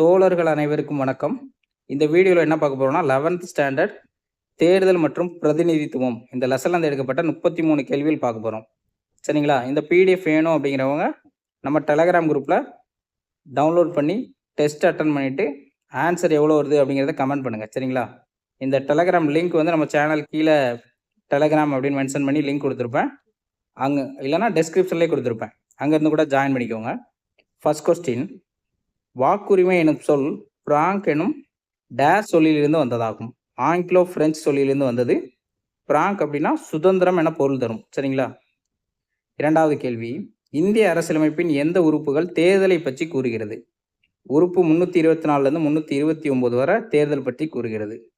தோழர்கள் அனைவருக்கும் வணக்கம். இந்த வீடியோவில் என்ன பார்க்க போகிறோம்னா லெவன்த் ஸ்டாண்டர்ட் தேர்தல் மற்றும் பிரதிநிதித்துவம். இந்த லெசன்ல எடுக்கப்பட்ட முப்பத்தி மூணு கேள்வியில் பார்க்க போகிறோம் சரிங்களா? இந்த பிடிஎஃப் வேணும் அப்படிங்கிறவங்க நம்ம டெலகிராம் குரூப்பில் டவுன்லோட் பண்ணி டெஸ்ட் அட்டன் பண்ணிவிட்டு ஆன்சர் எவ்வளோ வருது அப்படிங்கிறத கமெண்ட் பண்ணுங்கள் சரிங்களா? இந்த டெலகிராம் லிங்க் வந்து நம்ம சேனல் கீழே டெலகிராம் அப்படின்னு மென்ஷன் பண்ணி லிங்க் கொடுத்துருப்பேன். அங்கே இல்லைனா டெஸ்கிரிப்ஷன்லேயே கொடுத்துருப்பேன். அங்கேருந்து கூட ஜாயின் பண்ணிக்கோங்க. ஃபஸ்ட் கொஸ்டின் வாக்குரிமை எனும் சொல் பிராங்க் எனும் டேஸ் சொல்லிலிருந்து வந்ததாகும். ஆங்கிலோ பிரெஞ்சு சொல்லிலிருந்து வந்தது. பிராங்க் அப்படின்னா சுதந்திரம் என பொருள் தரும். சரிங்களா? இரண்டாவது கேள்வி. இந்திய அரசியலமைப்பின் எந்த உறுப்புகள் தேர்தலை பற்றி கூறுகிறது? உறுப்பு முன்னூற்றி இருபத்தி நாலுலேருந்து முந்நூற்றி இருபத்தி ஒம்பது வரை தேர்தல் பற்றி கூறுகிறது.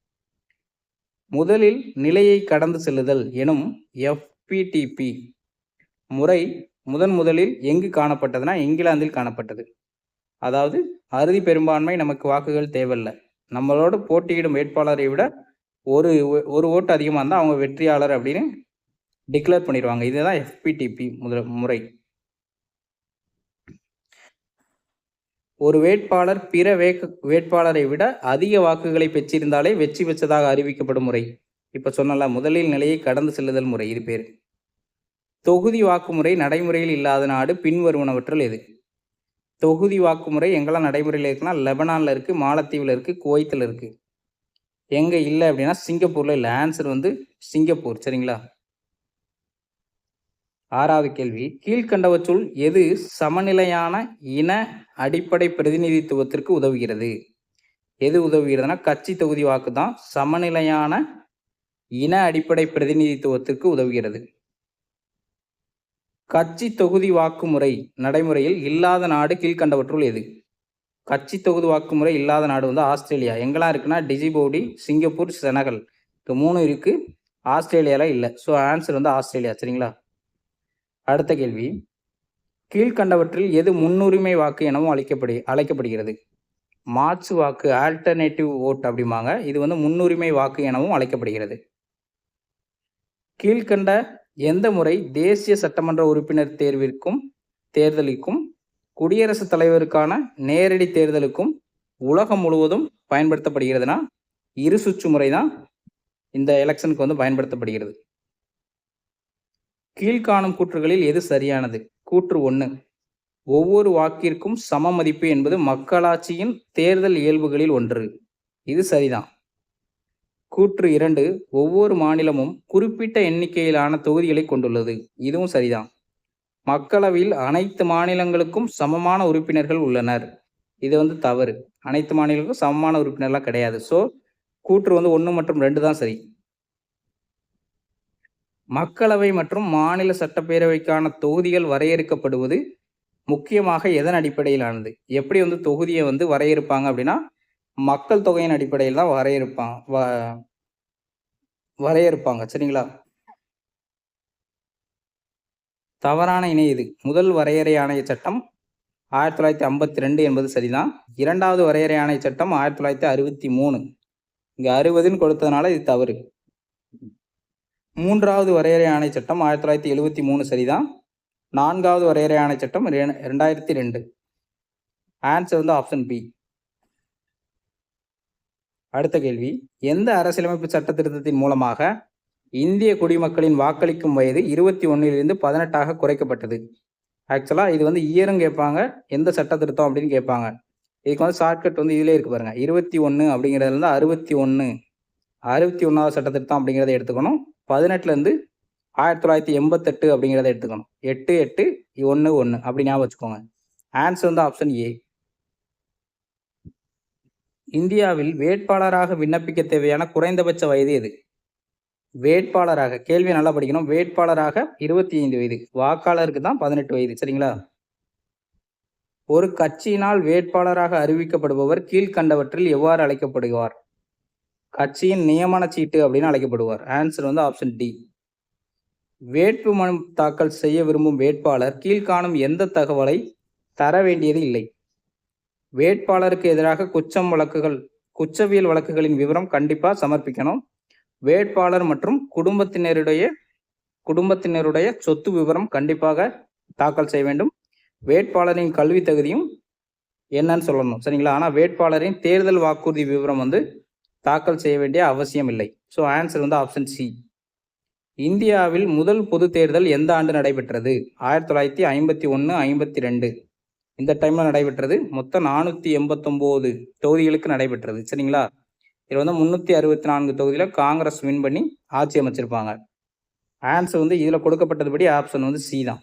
முதலில் நிலையை கடந்து செல்லுதல் எனும் எஃபிடிபி முறை முதன் முதலில் எங்கு காணப்பட்டதுன்னா இங்கிலாந்தில் காணப்பட்டது. அதாவது அறுதி பெரும்பான்மை நமக்கு வாக்குகள் தேவையில்லை. நம்மளோட போட்டியிடும் வேட்பாளரை விட ஒரு ஒரு ஓட்டு அதிகமாக இருந்தால் அவங்க வெற்றியாளர் அப்படின்னு டிக்ளேர் பண்ணிடுவாங்க. இதுதான் எஃபிடிபி முதல் முறை. ஒரு வேட்பாளர் பிற வேக வேட்பாளரை விட அதிக வாக்குகளை பெற்றிருந்தாலே வெற்றி பெற்றதாக அறிவிக்கப்படும் முறை. இப்போ சொன்னல முதலில் நிலையை கடந்து செல்லுதல் முறை. இது பேர். தொகுதி வாக்குமுறை நடைமுறையில் இல்லாத நாடு பின்வருவனவற்றுள் எது? தொகுதி வாக்குமுறை எங்கெல்லாம் நடைமுறையில் இருக்குன்னா லெபனானில் இருக்குது மாலத்தீவில் இருக்குது குவைத்தில் இருக்குது எங்கே இல்லை அப்படின்னா சிங்கப்பூரில் இல்லை. ஆன்சர் வந்து சிங்கப்பூர் சரிங்களா? ஆறாவது கேள்வி. கீழ்கண்டவற்றுள் எது சமநிலையான இன அடிப்படை பிரதிநிதித்துவத்திற்கு உதவுகிறது? எது உதவுகிறதுனா கட்சி தொகுதி வாக்கு தான் சமநிலையான இன அடிப்படை பிரதிநிதித்துவத்திற்கு உதவுகிறது. கட்சி தொகுதி வாக்குமுறை நடைமுறையில் இல்லாத நாடு கீழ்கண்டவற்றுள் எது? கட்சி தொகுதி வாக்குமுறை இல்லாத நாடு வந்து ஆஸ்திரேலியா. எங்கெல்லாம் இருக்குன்னா டிஜிபோடி சிங்கப்பூர் செனகல். இது மூணு இருக்கு. ஆஸ்திரேலியாவில் இல்லை. ஸோ ஆன்சர் வந்து ஆஸ்திரேலியா. சரிங்களா? அடுத்த கேள்வி. கீழ்கண்டவற்றில் எது முன்னுரிமை வாக்கு எனவும் அழைக்கப்படு அழைக்கப்படுகிறது? மாற்று வாக்கு ஆல்டர்னேட்டிவ் ஓட் அப்படிம்பாங்க. இது வந்து முன்னுரிமை வாக்கு எனவும் அழைக்கப்படுகிறது. கீழ்கண்ட எந்த முறை தேசிய சட்டமன்ற உறுப்பினர் தேர்விற்கும் தேர்தலுக்கும் குடியரசுத் தலைவருக்கான நேரடி தேர்தலுக்கும் உலகம் முழுவதும் பயன்படுத்தப்படுகிறதுனா இரு சுற்று முறை தான் இந்த எலெக்ஷனுக்கு வந்து பயன்படுத்தப்படுகிறது. கீழ்காணும் கூற்றுகளில் எது சரியானது? கூற்று ஒன்று ஒவ்வொரு வாக்கிற்கும் சம மதிப்பு என்பது மக்களாட்சியின் தேர்தல் இயல்புகளில் ஒன்று. இது சரிதான். கூற்று இரண்டு ஒவ்வொரு மாநிலமும் குறிப்பிட்ட எண்ணிக்கையிலான தொகுதிகளை கொண்டுள்ளது. இதுவும் சரிதான். மக்களவையில் அனைத்து மாநிலங்களுக்கும் சமமான உறுப்பினர்கள் உள்ளனர். இது வந்து தவறு. அனைத்து மாநிலங்களுக்கும் சமமான உறுப்பினர்லாம் கிடையாது. ஸோ கூற்று வந்து ஒன்று மற்றும் ரெண்டு தான் சரி. மக்களவை மற்றும் மாநில சட்டப்பேரவைக்கான தொகுதிகள் வரையறுக்கப்படுவது முக்கியமாக எதன் அடிப்படையிலானது? எப்படி வந்து தொகுதியை வந்து வரையறுப்பாங்க அப்படின்னா மக்கள் தொகையின் அடிப்படையில் தான் வரையறுப்பாங்க வ- வரையறுப்பாங்க சரிங்களா? தவறான இணை இது. முதல் வரையறை ஆணைய சட்டம் ஆயிரத்தி தொள்ளாயிரத்தி ஐம்பத்தி ரெண்டு என்பது சரிதான். இரண்டாவது வரையறை ஆணைய சட்டம் ஆயிரத்தி தொள்ளாயிரத்தி அறுபத்தி மூணு. இங்கே அறுபதுன்னு கொடுத்ததுனால இது தவறு. மூன்றாவது வரையறை ஆணை சட்டம் ஆயிரத்தி தொள்ளாயிரத்தி எழுவத்தி மூணு சரிதான். நான்காவது வரையறை ஆணை சட்டம் ரெண்டாயிரத்தி ரெண்டு. ஆன்சர் வந்து ஆப்ஷன் பி அடுத்த கேள்வி. எந்த அரசியலமைப்பு சட்ட திருத்தத்தின் மூலமாக இந்திய குடிமக்களின் வாக்களிக்கும் வயது இருபத்தி ஒன்னிலிருந்து பதினெட்டாக குறைக்கப்பட்டது? ஆக்சுவலாக இது வந்து இயரும் கேட்பாங்க எந்த சட்ட திருத்தம் அப்படின்னு கேட்பாங்க. இதுக்கு வந்து ஷார்ட்கட் வந்து இதிலே இருக்கு பாருங்க. இருபத்தி ஒன்று அப்படிங்கிறதுல இருந்து அறுபத்தி ஒன்று அறுபத்தி ஒன்றாவது சட்ட திருத்தம் அப்படிங்கிறத எடுத்துக்கணும். பதினெட்டுலேருந்து ஆயிரத்தி தொள்ளாயிரத்தி எண்பத்தெட்டு அப்படிங்கிறத எடுத்துக்கணும். எட்டு எட்டு ஒன்று ஒன்று அப்படி ஞாபகம் வச்சுக்கோங்க. ஆன்சர் வந்து ஆப்ஷன் ஏ இந்தியாவில் வேட்பாளராக விண்ணப்பிக்க தேவையான குறைந்தபட்ச வயது எது? வேட்பாளராக கேள்வி நல்லா படிக்கணும். வேட்பாளராக இருபத்தி ஐந்து வயது. வாக்காளருக்கு தான் பதினெட்டு வயது சரிங்களா? ஒரு கட்சியினால் வேட்பாளராக அறிவிக்கப்படுபவர் கீழ்கண்டவற்றில் எவ்வாறு அழைக்கப்படுவார்? கட்சியின் நியமன சீட்டு அப்படின்னு அழைக்கப்படுவார். ஆன்சர் வந்து ஆப்ஷன் டி வேட்பு மனு தாக்கல் செய்ய விரும்பும் வேட்பாளர் கீழ்காணும் எந்த தகவலை தர வேண்டியது இல்லை. வேட்பாளருக்கு எதிராக குற்றம் வழக்குகள் குற்றவியல் வழக்குகளின் விவரம் கண்டிப்பா சமர்ப்பிக்கணும். வேட்பாளர் மற்றும் குடும்பத்தினருடைய குடும்பத்தினருடைய சொத்து விவரம் கண்டிப்பாக தாக்கல் செய்ய வேண்டும். வேட்பாளரின் கல்வி தகுதியும் என்னன்னு சொல்லணும் சரிங்களா? ஆனால் வேட்பாளரின் தேர்தல் வாக்குறுதி விவரம் வந்து தாக்கல் செய்ய வேண்டிய அவசியம் இல்லை. ஸோ ஆன்சர் வந்து ஆப்ஷன் சி இந்தியாவில் முதல் பொது தேர்தல் எந்த ஆண்டு நடைபெற்றது? ஆயிரத்தி தொள்ளாயிரத்தி ஐம்பத்தி ஒன்று ஐம்பத்தி ரெண்டு. இந்த டைமில் நடைபெற்றது மொத்தம் நானூற்றி எண்பத்தொம்போது தொகுதிகளுக்கு நடைபெற்றது. சரிங்களா? இதில் வந்து முந்நூற்றி அறுபத்தி நான்கு தொகுதியில் காங்கிரஸ் வின் பண்ணி ஆட்சி அமைச்சிருப்பாங்க. ஆன்சர் வந்து இதில் கொடுக்கப்பட்டதுபடி ஆப்ஷன் வந்து சி தான்.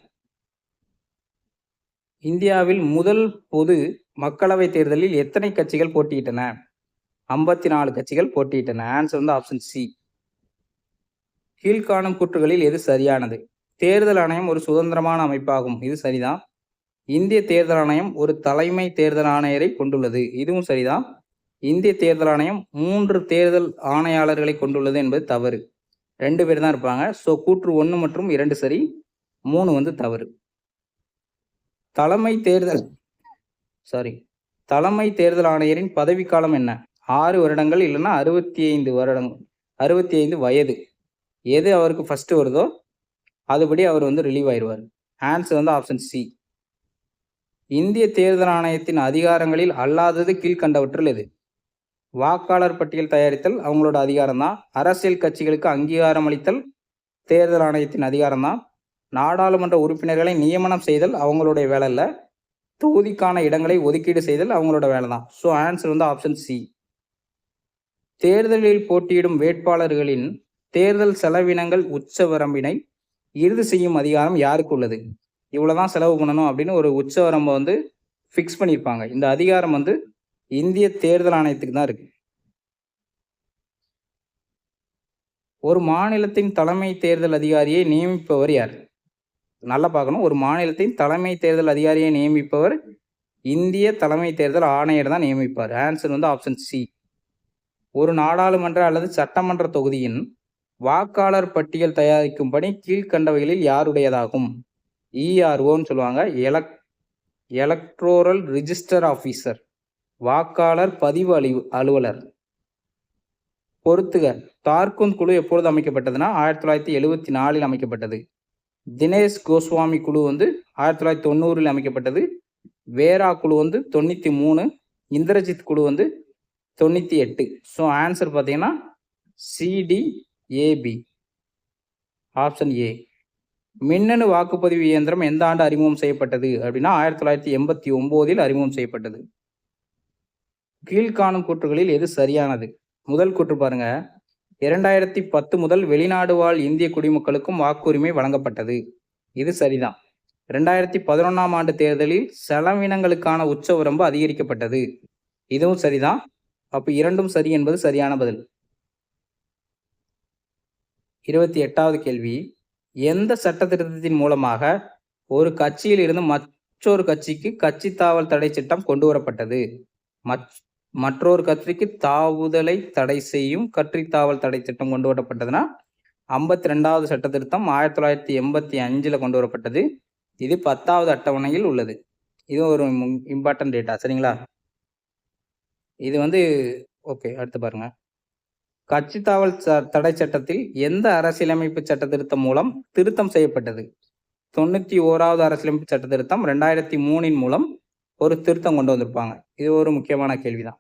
இந்தியாவில் முதல் பொது மக்களவை தேர்தலில் எத்தனை கட்சிகள் போட்டியிட்டன? ஐம்பத்தி நாலு கட்சிகள் போட்டியிட்டன. ஆன்சர் வந்து ஆப்ஷன் சி கீழ்காணும் கூற்றுகளில் எது சரியானது? தேர்தல் ஆணையம் ஒரு சுதந்திரமான அமைப்பாகும். இது சரிதான். இந்திய தேர்தல் ஆணையம் ஒரு தலைமை தேர்தல் ஆணையரை கொண்டுள்ளது. இதுவும் சரிதான். இந்திய தேர்தல் ஆணையம் மூன்று தேர்தல் ஆணையாளர்களை கொண்டுள்ளது என்பது தவறு. ரெண்டு பேர் தான் இருப்பாங்க. ஸோ கூற்று ஒன்று மற்றும் இரண்டு சரி மூணு வந்து தவறு. தலைமை தேர்தல் சாரி தலைமை தேர்தல் ஆணையரின் பதவிக்காலம் என்ன? ஆறு வருடங்கள் இல்லைன்னா அறுபத்தி ஐந்து வருடங்கள் அறுபத்தி ஐந்து வயது. எது அவருக்கு ஃபர்ஸ்ட் வருதோ அதுபடி அவர் வந்து ரிலீவ் ஆயிடுவார் ஆன்சர் வந்து ஆப்ஷன் சி இந்திய தேர்தல் ஆணையத்தின் அதிகாரங்களில் அல்லாதது கீழ்கண்டவற்றில் எது? வாக்காளர் பட்டியல் தயாரித்தல் அவங்களோட அதிகாரம் தான் அரசியல் கட்சிகளுக்கு அங்கீகாரம் அளித்தல் தேர்தல் ஆணையத்தின் அதிகாரம் தான் நாடாளுமன்ற உறுப்பினர்களை நியமனம் செய்தல் அவங்களுடைய வேலை இல்லை தொகுதிக்கான இடங்களை ஒதுக்கீடு செய்தல் அவங்களோட வேலை தான் ஸோ ஆன்சர் வந்து ஆப்ஷன் சி தேர்தலில் போட்டியிடும் வேட்பாளர்களின் தேர்தல் செலவினங்கள் உச்ச வரம்பினை இறுதி செய்யும் அதிகாரம் யாருக்கு உள்ளது? இவ்வளவுதான் செலவு பண்ணணும் அப்படின்னு ஒரு உச்ச வரம்பை வந்து ஃபிக்ஸ் பண்ணியிருப்பாங்க. இந்த அதிகாரம் வந்து இந்திய தேர்தல் ஆணையத்துக்கு தான் இருக்கு. ஒரு மாநிலத்தின் தலைமை தேர்தல் அதிகாரியை நியமிப்பவர் யார்? நல்லா பார்க்கணும். ஒரு மாநிலத்தின் தலைமை தேர்தல் அதிகாரியை நியமிப்பவர் இந்திய தலைமை தேர்தல் ஆணையர் தான் நியமிப்பார். ஆன்சர் வந்து ஆப்ஷன் சி ஒரு நாடாளுமன்ற அல்லது சட்டமன்ற தொகுதியின் வாக்காளர் பட்டியல் தயாரிக்கும் பணி கீழ்கண்டவைகளில் யாருடையதாகும்? இஆர்ஓன்னு சொல்லுவாங்க. எலக் எலக்ட்ரோரல் ரிஜிஸ்டர் ஆஃபீஸர் வாக்காளர் பதிவு அலி அலுவலர். பொறுத்துக. தார்குந்த் குழு எப்பொழுது அமைக்கப்பட்டதுன்னா ஆயிரத்தி தொள்ளாயிரத்தி எழுவத்தி நாலில் அமைக்கப்பட்டது. தினேஷ் கோஸ்வாமி குழு வந்து ஆயிரத்தி தொள்ளாயிரத்தி தொண்ணூறில் அமைக்கப்பட்டது. வேரா குழு வந்து தொண்ணூற்றி மூணு. இந்திரஜித் குழு வந்து தொண்ணூற்றி எட்டு. ஸோ ஆன்சர் பார்த்தீங்கன்னா சிடிஏபி ஆப்ஷன் ஏ மின்னணு வாக்குப்பதிவு இயந்திரம் எந்த ஆண்டு அறிமுகம் செய்யப்பட்டது? அப்படின்னா ஆயிரத்தி தொள்ளாயிரத்தி எண்பத்தி ஒம்போதில் அறிமுகம் செய்யப்பட்டது. கீழ்காணும் கூற்றுகளில் எது சரியானது? முதல் கூற்று பாருங்க. இரண்டாயிரத்தி பத்து முதல் வெளிநாடு வாழ் இந்திய குடிமக்களுக்கும் வாக்குரிமை வழங்கப்பட்டது. இது சரிதான். ரெண்டாயிரத்தி பதினொன்றாம் ஆண்டு தேர்தலில் செலவினங்களுக்கான உச்ச வரம்பு அதிகரிக்கப்பட்டது. இதுவும் சரிதான். அப்போ இரண்டும் சரி என்பது சரியான பதில். இருபத்தி எட்டாவது கேள்வி. எந்த சட்ட திருத்தத்தின் மூலமாக ஒரு கட்சியில் இருந்து மற்றொரு கட்சிக்கு கட்சி தாவல் தடை சட்டம் கொண்டு வரப்பட்டது மற்றொரு கட்சிக்கு தாவுதலை தடை செய்யும் கட்சி தாவல் தடை சட்டம் கொண்டு வரப்பட்டதுன்னா ஐம்பத்தி ரெண்டாவது சட்ட திருத்தம் ஆயிரத்தி தொள்ளாயிரத்தி எண்பத்தி அஞ்சில் கொண்டு வரப்பட்டது இது பத்தாவது அட்டவணையில் உள்ளது. இது ஒரு இம்பார்ட்டன்ட் டேட்டா. சரிங்களா? இது வந்து ஓகே அடுத்து பாருங்கள் கட்சி தாவல் தடை சட்டத்தில் எந்த அரசியலமைப்பு சட்ட திருத்தம் மூலம் திருத்தம் செய்யப்பட்டது? தொண்ணூத்தி ஓராவது அரசியலமைப்பு சட்ட திருத்தம் ரெண்டாயிரத்தி மூணின் மூலம் ஒரு திருத்தம் கொண்டு வந்திருப்பாங்க. இது ஒரு முக்கியமான கேள்விதான்.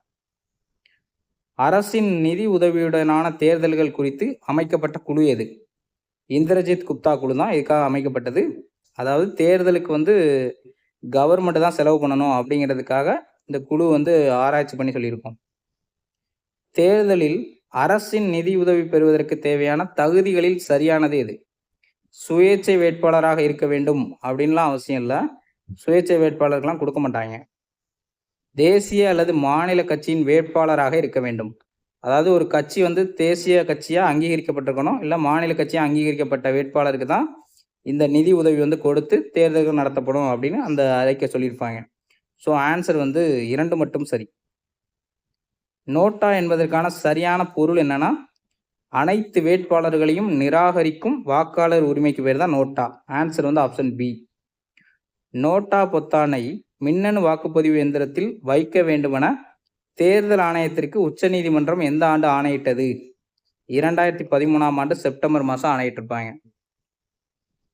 அரசின் நிதி உதவியுடனான தேர்தல்கள் குறித்து அமைக்கப்பட்ட குழு எது? இந்திரஜித் குப்தா குழு தான் இதுக்காக அமைக்கப்பட்டது. அதாவது தேர்தலுக்கு வந்து கவர்மெண்ட் தான் செலவு பண்ணணும் அப்படிங்கிறதுக்காக இந்த குழு வந்து ஆராய்ச்சி பண்ணி சொல்லியிருக்கோம். தேர்தலில் அரசின் நிதி உதவி பெறுவதற்கு தேவையான தகுதிகளில் சரியானது எது? சுயேட்சை வேட்பாளராக இருக்க வேண்டும் அப்படின்லாம் அவசியம் இல்லை. சுயேட்சை வேட்பாளர்கள்லாம் கொடுக்க மாட்டாங்க. தேசிய அல்லது மாநில கட்சியின் வேட்பாளராக இருக்க வேண்டும். அதாவது ஒரு கட்சி வந்து தேசிய கட்சியாக அங்கீகரிக்கப்பட்டிருக்கணும் இல்லை மாநில கட்சியாக அங்கீகரிக்கப்பட்ட வேட்பாளருக்கு தான் இந்த நிதி உதவி வந்து கொடுத்து தேர்தல்கள் நடத்தப்படும் அப்படின்னு அந்த அறிக்கை சொல்லியிருப்பாங்க. ஸோ ஆன்சர் வந்து இரண்டு மட்டும் சரி. நோட்டா என்பதற்கான சரியான பொருள் என்னன்னா அனைத்து வேட்பாளர்களையும் நிராகரிக்கும் வாக்காளர் உரிமைக்கு பேர் தான் நோட்டா. ஆன்சர் வந்து ஆப்ஷன் பி நோட்டா பொத்தானை மின்னணு வாக்குப்பதிவு எந்திரத்தில் வைக்க வேண்டுமென தேர்தல் ஆணையத்திற்கு உச்சநீதிமன்றம் எந்த ஆண்டு ஆணையிட்டது? இரண்டாயிரத்தி பதிமூணாம் ஆண்டு செப்டம்பர் மாதம் ஆணையிட்டிருப்பாங்க.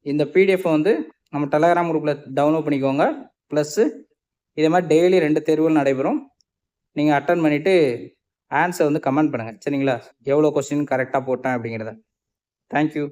இந்த பிடிஎஃப் வந்து நம்ம டெலகிராம் குரூப்பில் டவுன்லோட் பண்ணிக்கோங்க. ப்ளஸ்ஸு இதே மாதிரி டெய்லி ரெண்டு தேர்வுகள் நடைபெறும். நீங்கள் அட்டன் பண்ணிவிட்டு ஆன்சர் வந்து கமெண்ட் பண்ணுங்கள் சரிங்களா? எவ்வளோ கொஸ்டின் கரெக்டாக போட்டேன் அப்படிங்கிறத. தேங்க்யூ